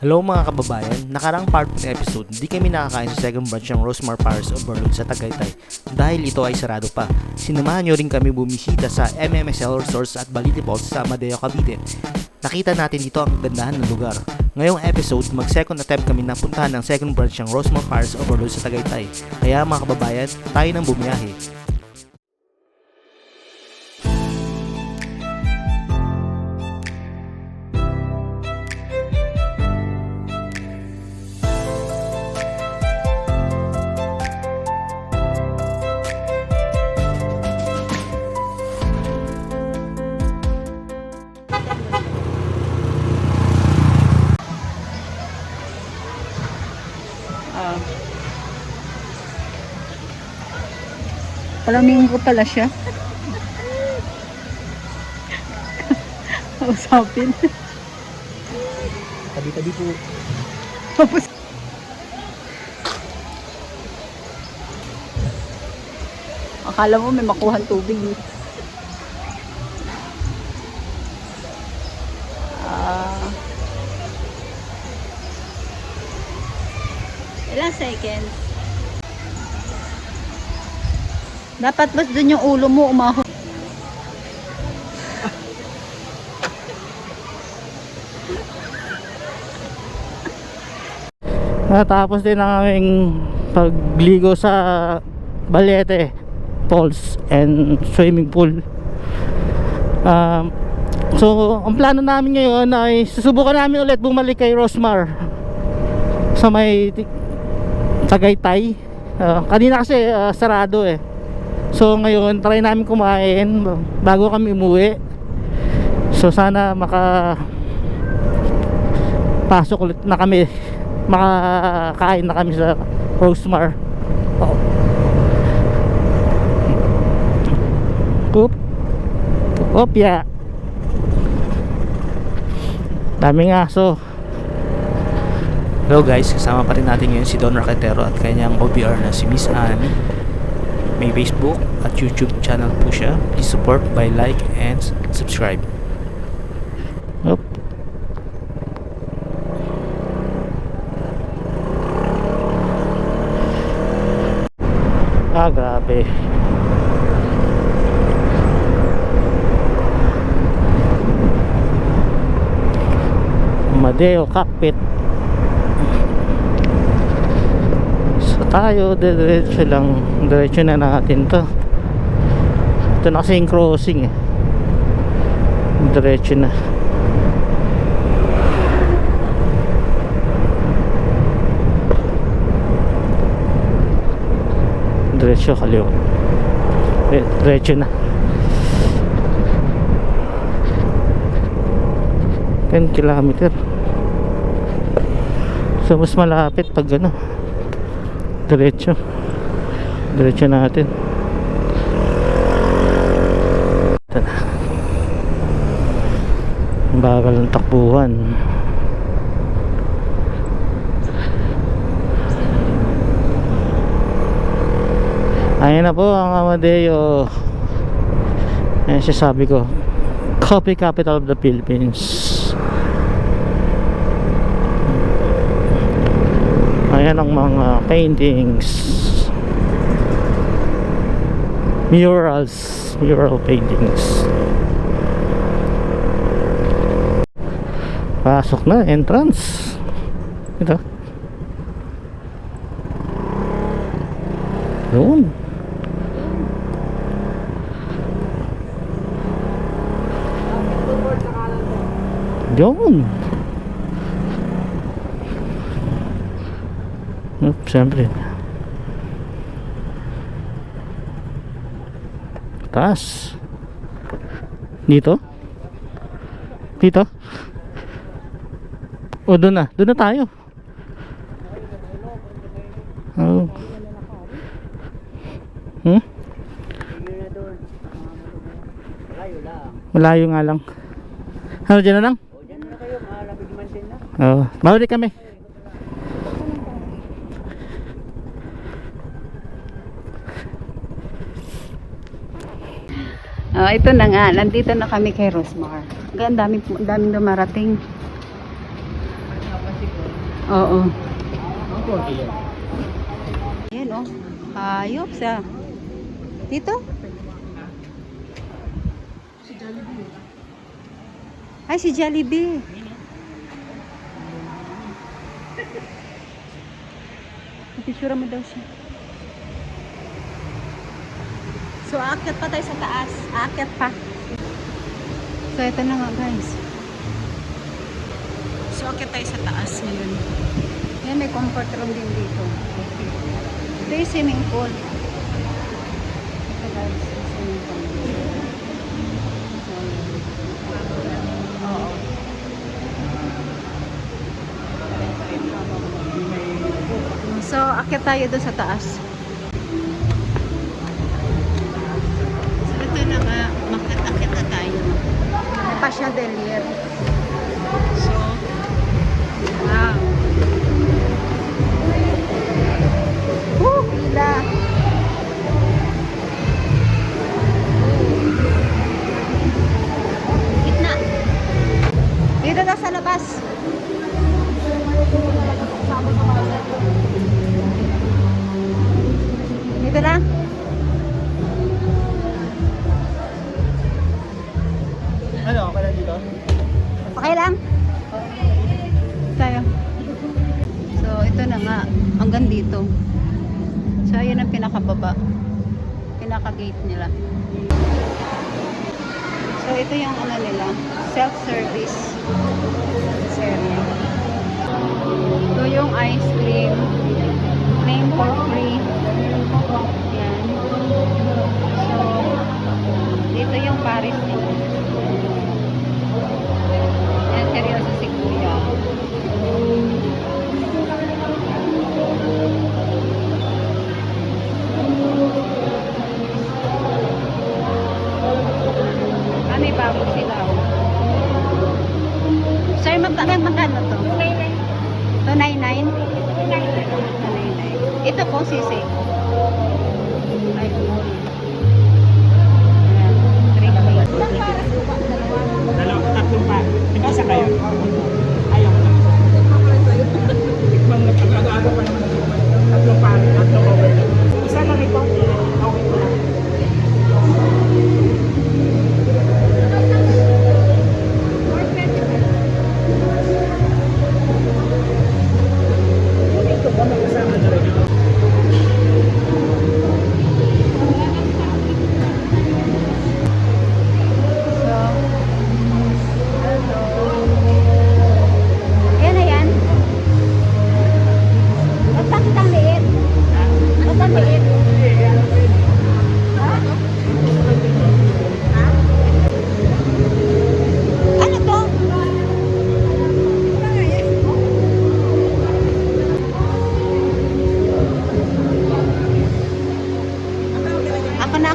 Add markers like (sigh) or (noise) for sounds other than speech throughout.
Hello mga kababayan, nakarang part ng episode, hindi kami nakakain sa second branch ng Rosemar Paris Overload sa Tagaytay dahil ito ay sarado pa. Sinamahan nyo rin kami bumisita sa MMSL Resorts at Baliti Falls sa Amadeo, Cavite. Nakita natin dito ang gandahan ng lugar. Ngayong episode, mag second attempt kami na puntahan ng second branch ng Rosemar Paris Overload sa Tagaytay. Kaya mga kababayan, tayo nang bumiyahe. Ah. Flamingo pala siya. Usapin. Tabi-tabi po. Tapos, akala mo may makuhan tubig. eh. Ilang seconds? Dapat mas dun yung ulo mo umahon. (laughs) Natapos din ang aming pagligo sa Balete Falls and swimming pool. Um, so, ang plano namin ngayon ay susubukan namin ulit bumalik kay Rosmar sa may Tagaytay. Ah, kanina kasi ah, sarado eh. So ngayon try namin kumain bago kami umuwi. So sana maka pasok ulit na kami makakain na kami sa Rosemar oh. Oop Oop ya Daming aso Hello guys, kasama pa rin natin ngayon si Don Raquetero at kanyang OBR na si Miss Anne May Facebook at YouTube channel po siya Please support by like and subscribe Oop Ah, grabe. Madeo cockpit. So tayo, diretso lang. Diretso na natin to. Ito na kasi yung crossing eh. Diretso na. Diretso kaliwa. Eh, Diretso na. 10 kilometer. So mas malapit pag ano. Diretso. Diretso natin. Ito. Ang ng takbuhan. Ayan na po ang Amadeo. Ayan siya sabi ko. Coffee capital of the Philippines. Ayan mga paintings. Murals. Mural paintings. Pasok na. Entrance. Ito. Yun. Yun. Oop, siyempre. Taas. Dito? Dito? O, doon na. Doon na tayo. Oh. Hmm? Malayo nga lang. Ano, dyan na lang? Oo. Bawali kami. Ito na nga, nandito na kami kay Rosmar. Ang daming, daming dumarating. Oo. Ang konti yan. Yan oh. Hayop siya. Dito? Ay, si Jollibee. Picture mo daw siya. So, aakyat pa tayo sa taas. Aakyat pa. So, ito na nga guys. So, aakyat tayo sa taas ngayon. Yan, may comfort room din dito. Ito yung swimming pool. Ito guys, swimming pool. Oo. So, akyat tayo doon sa taas. del. Dito? Okay lang? Tayo. So, ito na nga. Hanggang dito. So, ayun ang pinakababa. Pinaka-gate nila. So, ito yung ano nila. Self-service. Ito yung ice cream. Name for magkano magkano to? 299? 299. Ito po, sisi.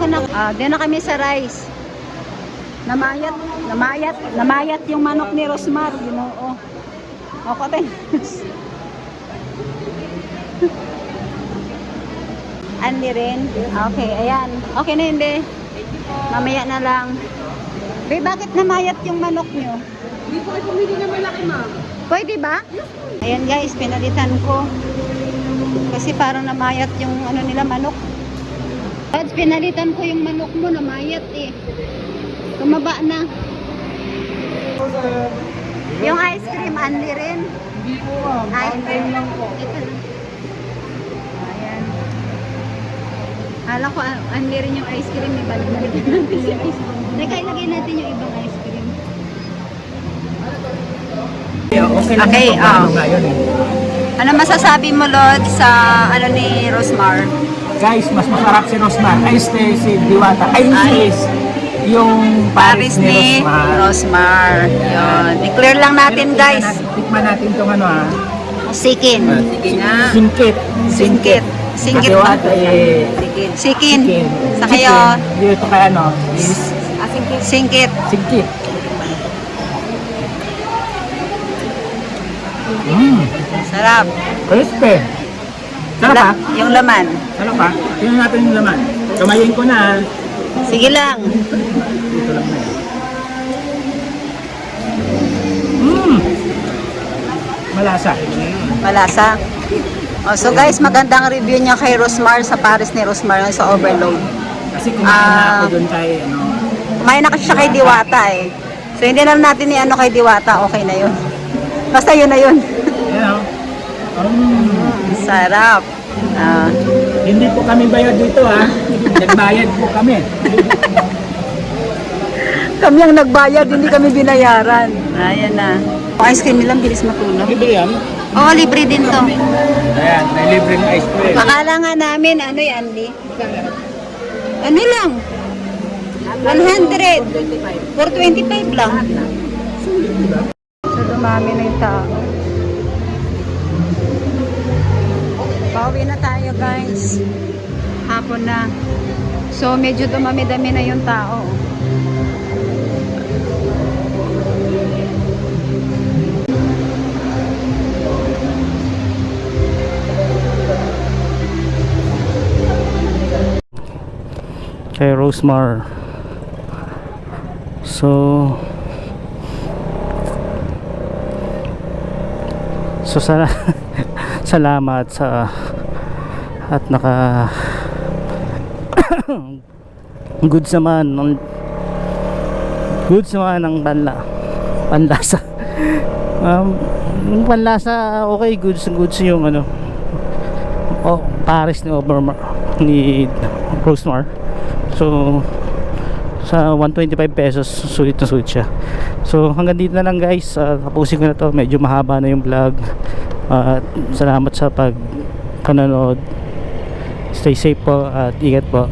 Ako na, na. Ah, doon na kami sa rice. Namayat, namayat, namayat yung manok ni Rosmar, ginoo. Ako din. (laughs) Andy rin. Okay, ayan. Okay na hindi. Mamaya na lang. Be, bakit namayat yung manok nyo? Hindi po kayo pumili na malaki, ma'am. Pwede ba? Ayan guys, pinalitan ko. Kasi parang namayat yung ano nila manok. At pinalitan ko yung manok mo, namayat eh. Tumaba na. Yung ice cream, Andy rin. Hindi po ma'am. Ay, lang po. Ito na. Ayan. Hala ko, ah, Andy rin yung ice cream. Ibalik natin (laughs) natin yung ice cream. Teka, ilagay natin yung ibang ice cream. Okay Okay, ah. yun eh. Ano masasabi mo, Lord, sa ano ni Rosmar? Guys, mas masarap si Rosmar. Ay, stay si Diwata. Ay, Ay. yung Paris Paris, ni Rosmar. Rosmar. Yun. I-clear lang natin, Pero guys. tikman natin- itong ano ah. Sikin. Singkit. Singkit. Singkit ba? Katiwata eh. Sikin. Sa kayo. Dito kay ano, is singkit. singkit. Mmm, Sarap. crispy. Sarap La- ah. yung laman. Sarap ah. Tingnan natin yung laman. Kamayin ko na ah. Sige lang. Dito lang na eh. Mmm. malasa. Malasa. Oh, so guys, magandang review niya kay Rosmar sa Paris ni Rosmar sa Overload. Kasi kumain na Ah. ako doon kay, ano, Kumain na kasi siya kay Diwata eh. So hindi na natin ni ano kay Diwata, okay na yun. (laughs) Basta yun na yun. you know, um, Sarap. Ah, hindi po kami bayad dito ha. Nagbayad po kami. kami ang nagbayad, hindi kami binayaran. Ayan na. Ang ice cream nilang bilis matulog. Libre yan. Oo, libre din to. Ayan, may libreng ice cream. Akala nga namin, ano yan, Andy? Ano lang? 100. 425 lang. So, dumami na yung tao. Pauwi na tayo, guys. Hapon na. So, medyo dumami-dami na yung tao. kay Rosemar so so sana (laughs) salamat sa at naka (coughs) goods naman ng goods naman ng panla panlasa (laughs) um, yung panlasa okay goods goods yung ano oh, Paris ni Obermar ni Rosemar So sa 125 pesos sulit na sulit siya. So hanggang dito na lang guys. Uh, tapusin ko na to. Medyo mahaba na yung vlog. Uh, salamat sa pag panonood. Stay safe po at ingat po.